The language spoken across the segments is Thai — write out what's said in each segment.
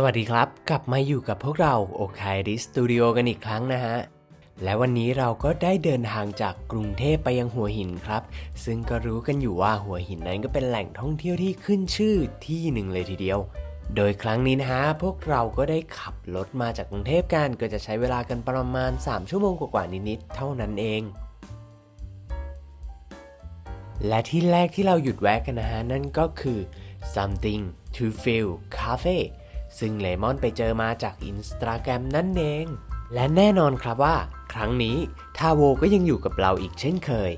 สวัสดีครับ กลับมาอยู่กับพวกเราโอคายดิสตูดิโอกันอีกครั้งนะฮะ และวันนี้เราก็ได้เดินทางจากกรุงเทพไปยังหัวหินครับ ซึ่งก็รู้กันอยู่ว่าหัวหินนั้นก็เป็นแหล่งท่องเที่ยวที่ขึ้นชื่อที่หนึ่งเลยทีเดียว โดยครั้งนี้นะฮะ พวกเราก็ได้ขับรถมาจากกรุงเทพกันก็จะใช้เวลากันประมาณ 3 ชั่วโมงกว่าๆนิดๆเท่านั้นเองและที่แรกที่เราหยุดแวะกันนะฮะ นั่นก็คือ something to feel cafe ซึ่งเลมอนไปเจอมาจากอินสตาแกรมนั่นเอง และแน่นอนครับว่า ครั้งนี้ทาโวก็ยังอยู่กับเราอีกเช่นเคย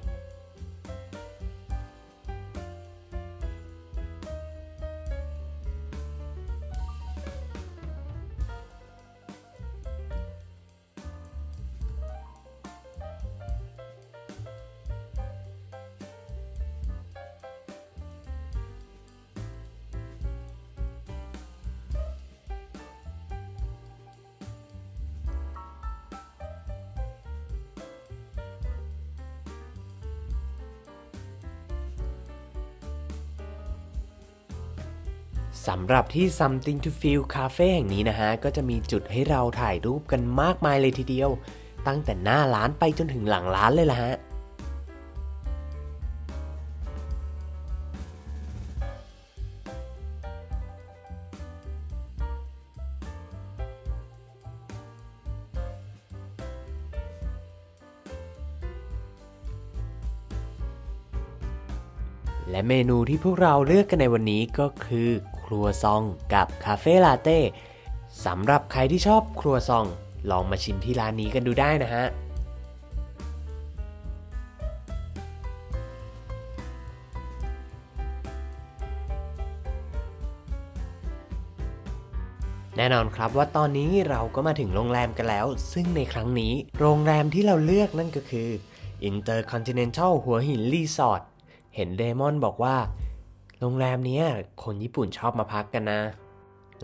สำหรับที่ Something to Feel Cafe แห่งนี้นะฮะ ก็จะมีจุดให้เราถ่ายรูปกันมากมายเลยทีเดียว ตั้งแต่หน้าร้านไปจนถึงหลังร้านเลยล่ะฮะและเมนูที่พวกเราเลือกกันในวันนี้ก็คือ รัวซองกับคาเฟ่ลาเต้สำหรับใครที่ชอบครัวซอง ลองมาชิมที่ร้านนี้กันดูได้นะฮะแน่นอนครับว่าตอนนี้เราก็มาถึงโรงแรมกันแล้ว ซึ่งในครั้งนี้โรงแรมที่เราเลือกนั่นก็คือ Intercontinental หัวหินรีสอร์ทเห็นเดมอนบอกว่า โรงแรมเนี้ยคนญี่ปุ่นชอบมาพักกันนะ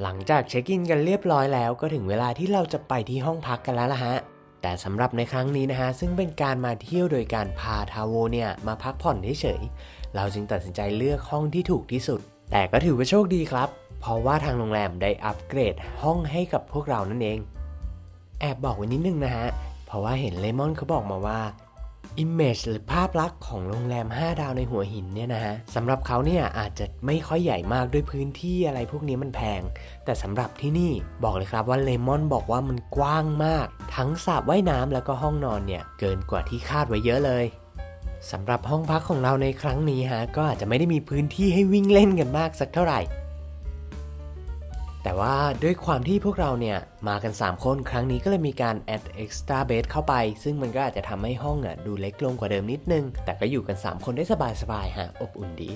หลังจากเช็คอินกันเรียบร้อยแล้วก็ถึงเวลาที่เราจะไปที่ห้องพักกันแล้วล่ะฮะ แต่สำหรับในครั้งนี้นะฮะ ซึ่งเป็นการมาเที่ยวโดยการพาทาโวเนี่ยมาพักผ่อนเฉยๆเราจึงตัดสินใจเลือกห้องที่ถูกที่สุด แต่ก็ถือว่าโชคดีครับ เพราะว่าทางโรงแรมได้อัปเกรดห้องให้กับพวกเรานั่นเอง แอบบอกไว้นิดนึงนะฮะเพราะว่าเห็นเลมอนเขาบอกมาว่า Image หรือภาพลักษณ์ของโรงแรม 5 ดาวในหัวหินเนี่ยนะฮะสำหรับเขาเนี่ยอาจจะไม่ค่อยใหญ่มากด้วยพื้นที่อะไรพวกนี้มันแพง แต่สำหรับที่นี่บอกเลยครับว่าเลมอนบอกว่ามันกว้างมาก ทั้งสระว่ายน้ำแล้วก็ห้องนอนเนี่ยเกินกว่าที่คาดไว้เยอะเลยสำหรับห้องพักของเราในครั้งนี้ฮะก็อาจจะไม่ได้มีพื้นที่ให้วิ่งเล่นกันมากสักเท่าไหร่ แต่ว่าด้วยความที่พวกเราเนี่ยมากัน 3 คนครั้งนี้ก็เลยมีการ add extra bed เข้าไป ซึ่งมันก็อาจจะทำให้ห้องอะดูเล็กลงกว่าเดิมนิดนึง แต่ก็อยู่กัน 3 คนได้สบายๆฮะอบอุ่นดี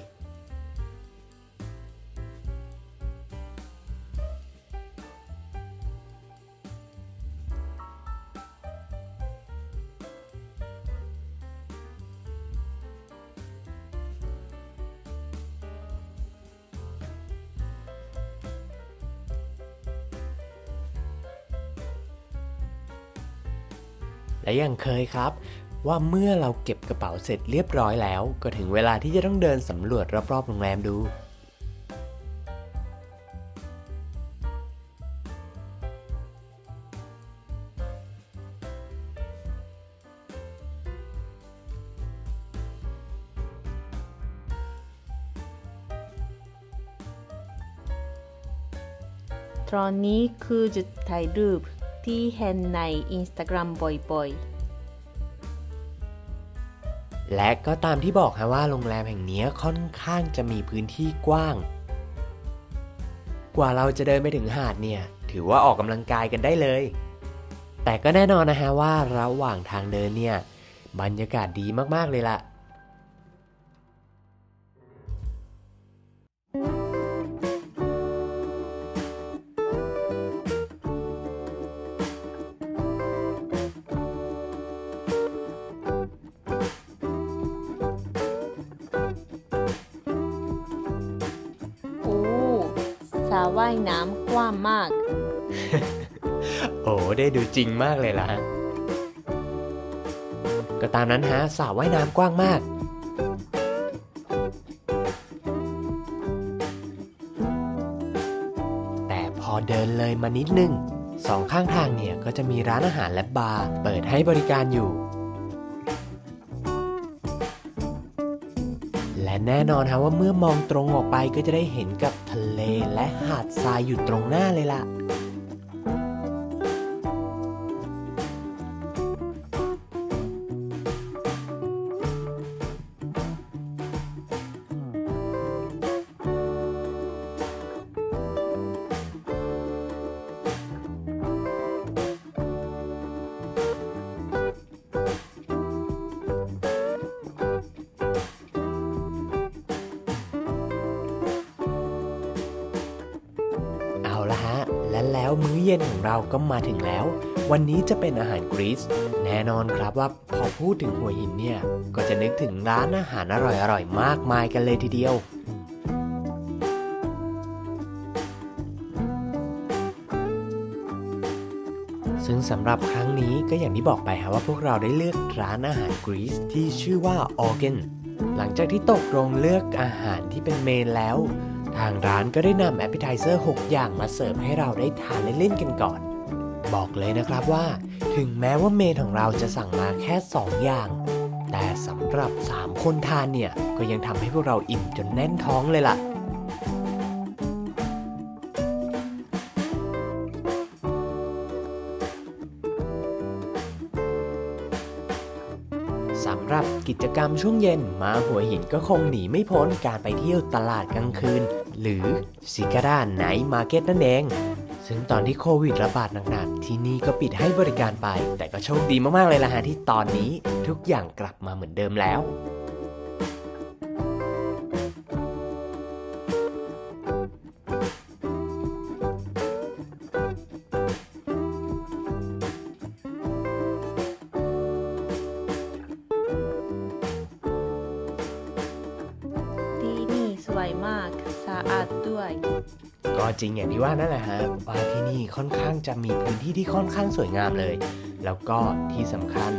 และยังเคยครับ ว่าเมื่อเราเก็บกระเป๋าเสร็จเรียบร้อยแล้ว ก็ถึงเวลาที่จะต้องเดินสำรวจรอบๆโรงแรมดูตอนนี้คือจุดถ่ายรูป ที่เห็นใน Instagram บ่อยๆ และก็ตามที่บอกฮะว่าโรงแรมแห่งนี้ค่อนข้างจะมีพื้นที่กว้าง กว่าเราจะเดินไปถึงหาดเนี่ย ถือว่าออกกำลังกายกันได้เลย แต่ก็แน่นอนนะฮะว่าระหว่างทางเดินเนี่ย บรรยากาศดีมากๆเลยล่ะ สระว่ายน้ำกว้างมาก โอ้ได้ดูจริงมากเลยล่ะฮะก็ตามนั้นฮะสระว่ายน้ำกว้างมาก แต่พอเดินเลยมานิดนึงสองข้างทางเนี่ยก็จะมีร้านอาหารและบาร์เปิดให้บริการอยู่ และแน่นอนฮะว่าเมื่อมองตรงออกไปก็จะได้เห็นกับทะเลและหาดทรายอยู่ตรงหน้าเลยล่ะ เอาละฮะ และแล้วมื้อเย็นของเราก็มาถึงแล้ว วันนี้จะเป็นอาหารกรีซแน่นอนครับว่าพอพูดถึงหัวหินเนี่ย ก็จะนึกถึงร้านอาหารอร่อยๆมากมายกันเลยทีเดียวซึ่งสำหรับครั้งนี้ก็อย่างที่บอกไปฮะว่าพวกเราได้เลือกร้านอาหารกรีซที่ชื่อว่าออเกนหลังจากที่ตกลงเลือกอาหารที่เป็นเมนแล้ว ทางร้านก็ได้นำแอปเปิลไทเซอร์ 6 อย่างมาเสิร์ฟให้เราได้ทานเล่นๆกันก่อน บอกเลยนะครับว่า ถึงแม้ว่าเมนของเราจะสั่งมาแค่ 2 อย่าง แต่สำหรับ 3 คนทานเนี่ย ก็ยังทำให้พวกเราอิ่มจนแน่นท้องเลยล่ะสำหรับกิจกรรมช่วงเย็นมาหัวหินก็คงหนีไม่พ้นการไปเที่ยวตลาดกลางคืน หรือซิการ่าไนท์มาร์เก็ตนั่นเอง ซึ่งตอนที่โควิดระบาดหนักๆ ที่นี่ก็ปิดให้บริการไป แต่ก็โชคดีมากๆเลยล่ะฮะที่ตอนนี้ทุกอย่างกลับมาเหมือนเดิมแล้วที่นี่สวยมากะอาดด้วย ก็จริงอย่างที่ว่านั่นแหละฮะว่าที่นี่ค่อนข้างจะมีพื้นที่ที่ค่อนข้างสวยงามเลย แล้วก็ที่สำคัญ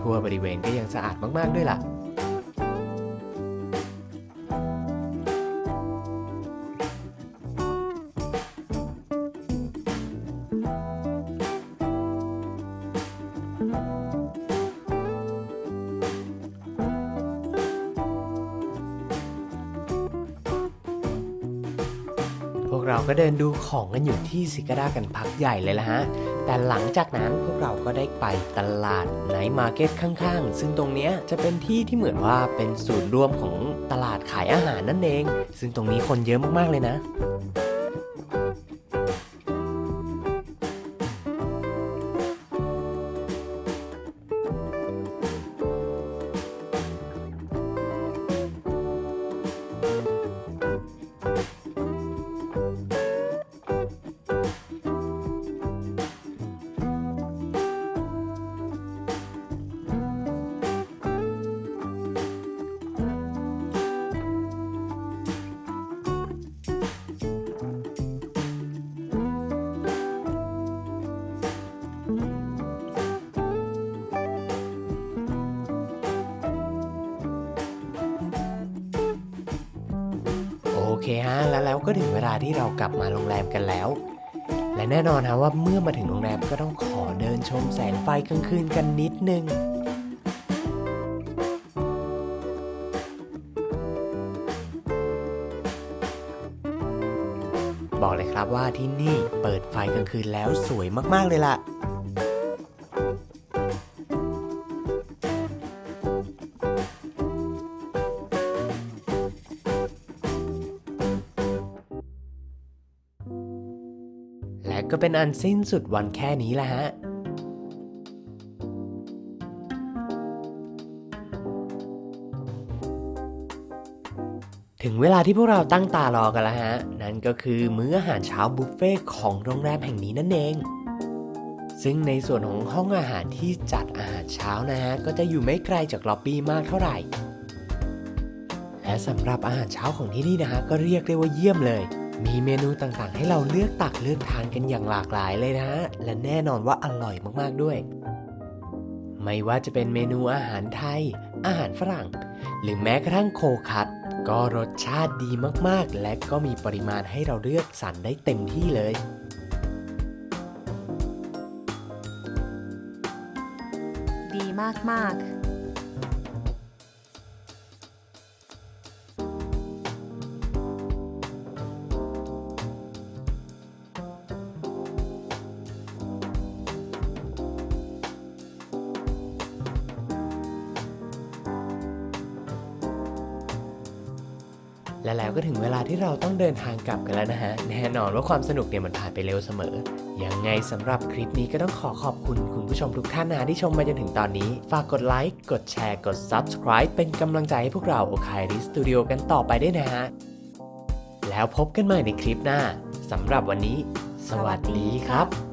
ทั่วบริเวณก็ยังสะอาดมากๆด้วยล่ะ ก็เดินดูของกันอยู่ที่ซิกาด้ากันพักใหญ่เลยละฮะ แต่หลังจากนั้นพวกเราก็ได้ไปตลาดไนท์มาร์เก็ตข้างๆ ซึ่งตรงเนี้ยจะเป็นที่ที่เหมือนว่าเป็นศูนย์รวมของตลาดขายอาหารนั่นเอง ซึ่งตรงนี้คนเยอะมากๆเลยนะ เคฮะ แล้วแล้วก็ถึงเวลาที่เรากลับมาโรงแรมกันแล้ว และแน่นอนฮะว่าเมื่อมาถึงโรงแรมก็ต้องขอเดินชมแสงไฟกลางคืนกันนิดนึงบอกเลยครับว่าที่นี่เปิดไฟกลางคืนแล้วสวยมาก ๆ เลยล่ะ และก็เป็นอันสิ้นสุดวันแค่นี้แหละฮะถึงเวลาที่พวกเราตั้งตารอกันแล้วฮะ นั่นก็คือมื้ออาหารเช้าบุฟเฟ่ต์ของโรงแรมแห่งนี้นั่นเอง ซึ่งในส่วนของห้องอาหารที่จัดอาหารเช้านะฮะ ก็จะอยู่ไม่ไกลจากล็อบบี้มากเท่าไหร่ และสำหรับอาหารเช้าของที่นี่นะฮะ ก็เรียกได้ว่าเยี่ยมเลย มีเมนูต่างๆ ให้เราเลือกตักเลือกทานกันอย่างหลากหลายเลยนะ และแน่นอนว่าอร่อยมากๆด้วย ไม่ว่าจะเป็นเมนูอาหารไทย อาหารฝรั่ง หรือแม้กระทั่งโคคัตก็รสชาติดีมากๆ และก็มีปริมาณให้เราเลือกสรรได้เต็มที่เลยดีมากๆ และแล้วก็ถึงเวลาที่เราต้องเดินทางกลับกันแล้วนะฮะ แน่นอนว่าความสนุกเนี่ยมันผ่านไปเร็วเสมอ ยังไงสำหรับคลิปนี้ก็ต้องขอขอบคุณคุณผู้ชมทุกท่านนะที่ชมมาจนถึงตอนนี้ ฝากกดไลค์ กดแชร์ กด Subscribe เป็นกำลังใจให้พวกเราโอคายริสตูดิโอกันต่อไปได้นะฮะ แล้วพบกันใหม่ในคลิปหน้าสำหรับวันนี้ สวัสดีครับ